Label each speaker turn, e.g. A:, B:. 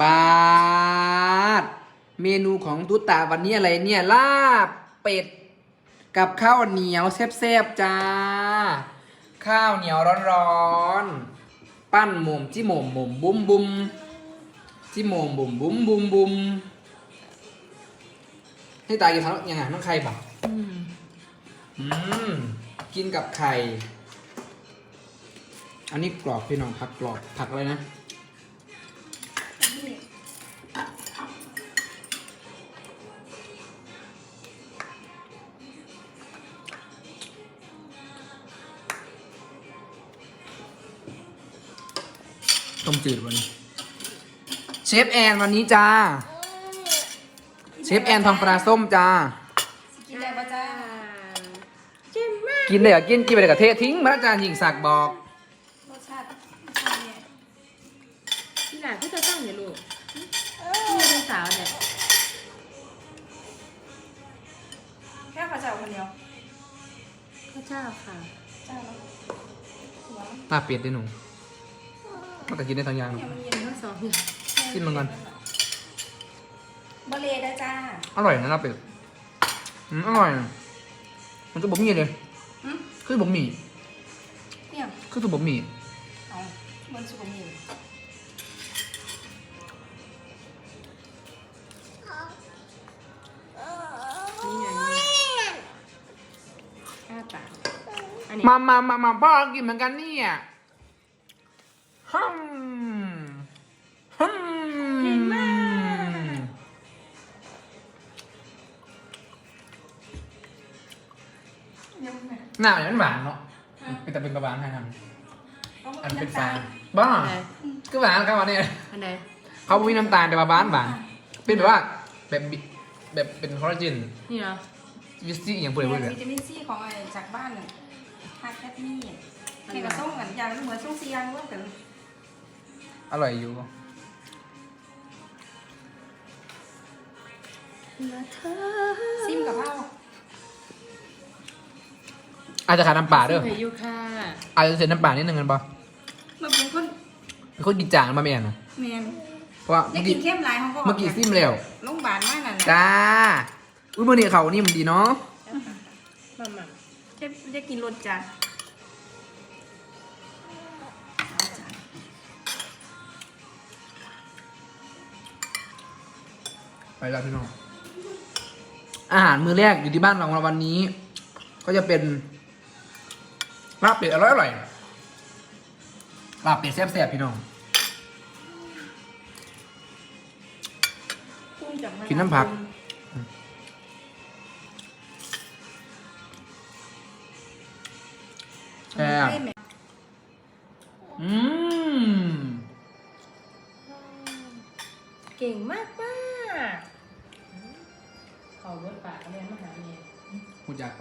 A: ปาด เมนูของตุ๊ตตาวันนี้อะไรเนี่ยลาบเป็ด กับข้าวเหนียวแซ่บๆจ้า ข้าวเหนียวร้อนๆ ปั้นหม่มจิหม่มหม่มบุ้มบุ้มจิหม่มบุ้มบุ้มบุ้มบุ้มให้ตายกินทั้งยังไงทั้งใครบ่ะ
B: อืม
A: อืม กินกับไข่ อันนี้กรอบพี่น้องผักกรอบผักอะไรนะ ต้มจืดวันนี้ เชฟแอนวันนี้จ้า เชฟแอนทองปลาส้มจ้า
C: กินได้ปะจ้า
B: จิ้มมาก
A: กินเลยเหรอกินกินไปเลยกับเทศทิ้งมาอาจารย์หญิงศักดิ์บอก
C: รสชาติเนี่ย
B: นี่แหละที่จะตั้งเนี่ยลูกนี่เป็นสาวเนี่ย
C: แค่ข้าวเจ้าคนเดียว
B: พระเจ้าค่ะ
C: เจ้าแล้วหัว
A: ลาบเป็ดด้วยหนู มันก็กินได้ทั้งอย่าง
C: เนี่ยมันเย็น
B: ทั้งสองเนี่ย
A: กินมันก่อน
C: บะเลได้จ้า
A: อร่อยนะลาบเป็ดอืมอร่อยนะมันก็บะหมี่เลย
C: อืม
A: คือบะหมี่
C: เนี่ย
A: คือตัวบะหมี่
C: เอาเหมันสุกหมี
B: นี่ไงข้าตาอันนี้
A: มามามามาพ่อกินเหมือนกันเนี่ย ฮัมฮัม
B: เก่งมาก
C: เดี๋ยวแม่
A: หน้าอย่างนั้นหวานเนาะเป็นแต่เป็นประหวานให้ท
C: เอาำมา
A: อัน
C: เป็
A: เป็นน
C: น้ำ
A: ฟา
C: ตาล
A: บ้า
B: อันไหน
A: ก็หวานครับวันนี้
B: อันไหน
A: เขาไม่มีน้ำตาลแต่ว่าหวานหวานเป็นแบบว่าแบบบิแบบเป็นคอลลาเจน
B: นี่เหรอ
A: วิสตี้อย่างเปื่อย
C: เนี่
A: เปื่อย
C: ยวิตามินซีของไอ้จากบ้านน่ะฮาร์ดแคทนี่ให้กระส้มกันยางเหมือนส้มเซียงร่วมกัน
A: อร่อยอยู่
C: ซิมกับข้าว
A: อาจจะขาดน้ำปลาเด้อ
B: เฮ้ยยูค่ะ
A: อาจจะเสียน้ำปลานิดนึงกันปะ
C: มันเป็นคน
A: เป็นคนกินจางมาไม่แอนนะ
C: แมน
A: เพราะว่า
C: ได้
A: เมื่อ
C: กิ
A: กี้
C: นเข้มหลายเขาก็
A: เมื่อกี้ซิมแล้ว
C: โรงพยาบาลมากนั่นแหละ
A: จ้าอุ้ยมื่อนี้เขานี่มันดีเนาะ
B: มามา
C: จะจะกินรสจัด
A: ไปแล้วพี่น้อง อาหารมื้อแรกอยู่ที่บ้านเราวันนี้ ก็จะเป็นลาบเป็ดอร่อยอร่อยลาบเป็ดแซ่บๆพี่น้อง
C: กุ้งจากมะาว
A: กินน้ำผัก แซ่บ
C: ให้แม่
A: อืม
B: เก่งมากมาก เขาเบิดปากเรียนมหาเมีย
A: พูดยาก